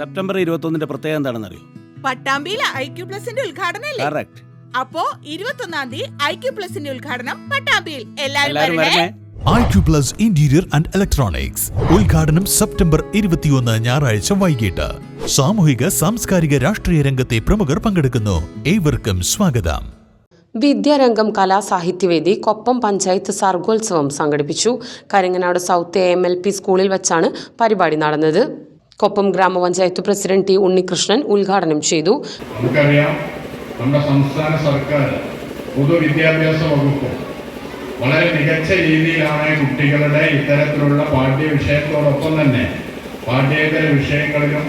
September ഇരുപത്തൊന്നിന്റെ പ്രത്യേകത എന്താണെന്ന് അറിയോ പട്ടാമ്പിയിലെ ഐ ക്യു പ്ലസിന്റെ ഉദ്ഘാടനം കറക്റ്റ് അപ്പോ ഇരുപത്തൊന്നാം തീയതി ഐ ക്യു പ്ലസിന്റെ ഉദ്ഘാടനം പട്ടാമ്പിയിൽ. എല്ലാവരും വരണേ. I Q plus interior and electronics ഉദ്ഘാടനം സെപ്റ്റംബർ ഇരുപത്തിയൊന്ന് ഞായറാഴ്ച വൈകിട്ട്. സാമൂഹിക സാംസ്കാരിക രാഷ്ട്രീയ രംഗത്തെ പ്രമുഖർ പങ്കെടുക്കുന്നു. ഏവർക്കും സ്വാഗതം. വിദ്യാരംഗം കലാസാഹിത്യവേദി കൊപ്പം പഞ്ചായത്ത് സർഗോത്സവം സംഘടിപ്പിച്ചു. Karinganad south A M L P സ്കൂളിൽ വെച്ചാണ് പരിപാടി നടന്നത്. കൊപ്പം ഗ്രാമപഞ്ചായത്ത് പ്രസിഡന്റ് ടി ഉണ്ണികൃഷ്ണൻ ഉദ്ഘാടനം ചെയ്തു. നമുക്കറിയാം നമ്മുടെ സംസ്ഥാന സർക്കാർ പൊതുവിദ്യാഭ്യാസ വകുപ്പ് വളരെ മികച്ച രീതിയിലാണ് കുട്ടികളുടെ ഇത്തരത്തിലുള്ള പാഠ്യ വിഷയത്തോടൊപ്പം തന്നെ പാഠ്യേതര വിഷയങ്ങളിലും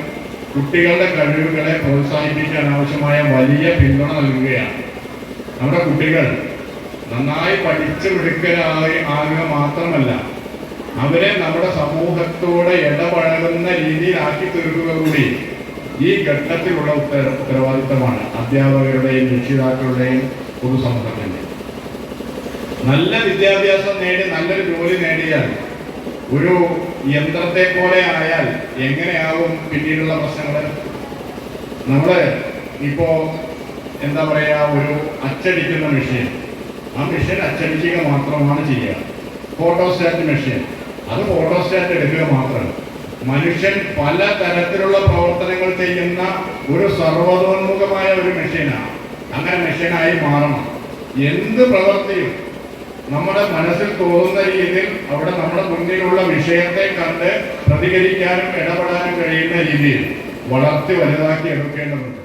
കുട്ടികളുടെ കഴിവുകളെ പ്രോത്സാഹിപ്പിക്കാൻ ആവശ്യമായ വലിയ പിന്തുണ നൽകുകയാണ്. നമ്മുടെ കുട്ടികൾ നന്നായി പഠിച്ചു മിടുക്കരായി ആകുക മാത്രമല്ല അവരെ നമ്മുടെ സമൂഹത്തോടെ ഇടപഴകുന്ന രീതിയിലാക്കി തീർക്കുക കൂടി ഈ ഘട്ടത്തിലുള്ള ഉത്തര ഉത്തരവാദിത്തമാണ് അധ്യാപകരുടെയും രക്ഷിതാക്കളുടെയും പൊതുസമൂഹത്തിന്റെ. നല്ല വിദ്യാഭ്യാസം നേടി നല്ലൊരു ജോലി നേടിയാൽ ഒരു യന്ത്രത്തെ പോലെ ആയാൽ എങ്ങനെയാവും പിന്നീടുള്ള പ്രശ്നങ്ങൾ നമ്മൾ ഇപ്പോ എന്താ പറയാ ഒരു അച്ചടിക്കുന്ന മെഷീൻ. ആ മെഷീൻ അച്ചടിക്കുക മാത്രമാണ് ചെയ്യുക. Photostat machine. അത് ഫോട്ടോസ്റ്റാറ്റ് എടുക്കുക മാത്രമാണ് മനുഷ്യൻ പല തരത്തിലുള്ള പ്രവർത്തനങ്ങൾ ചെയ്യുന്ന ഒരു സർവതോന്മുഖമായ ഒരു മെഷീനാണ് അങ്ങനെ മെഷീനായി മാറണം. എന്ത് പ്രവൃത്തിയും നമ്മുടെ മനസ്സിൽ തോന്നുന്ന രീതിയിൽ അവിടെ നമ്മുടെ മുന്നിലുള്ള വിഷയത്തെ കണ്ട് പ്രതികരിക്കാനും ഇടപെടാനും കഴിയുന്ന രീതിയിൽ വളർത്തി വലുതാക്കി എടുക്കേണ്ടതുണ്ട്.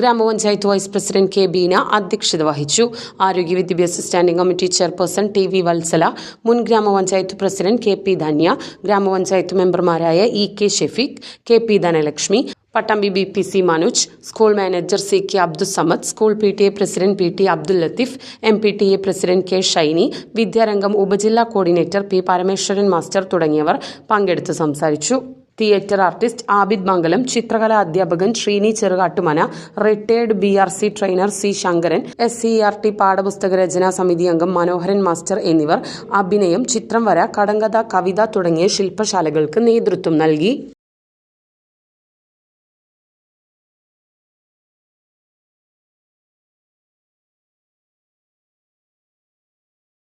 ഗ്രാമപഞ്ചായത്ത് വൈസ് പ്രസിഡന്റ് കെ ബീന അധ്യക്ഷത വഹിച്ചു. ആരോഗ്യ വിദ്യാഭ്യാസ standing committee chairperson T V Vatsala മുൻ ഗ്രാമപഞ്ചായത്ത് പ്രസിഡന്റ് കെ പി ധന്യ ഗ്രാമപഞ്ചായത്ത് മെമ്പർമാരായ E K Shefeeq K P Dhanalakshmi Pattambi B P C Manoj school manager C K Abdussamad school P T A president P T Abdul Latheef M P T A president K Shiny Vidyarangam ഉപജില്ലാ coordinator P Parameswaran master തുടങ്ങിയവർ പങ്കെടുത്ത് സംസാരിച്ചു. Theatre artist Abid Mangalam ചിത്രകലാ അധ്യാപകൻ Sreeni Cherukattumana retired B R C trainer C Sankaran S C R T പാഠപുസ്തക രചനാ സമിതി അംഗം മനോഹരൻ master എന്നിവർ അഭിനയം ചിത്രം വര കടങ്കഥ കവിത തുടങ്ങിയ ശില്പശാലകൾക്ക് നേതൃത്വം നൽകി.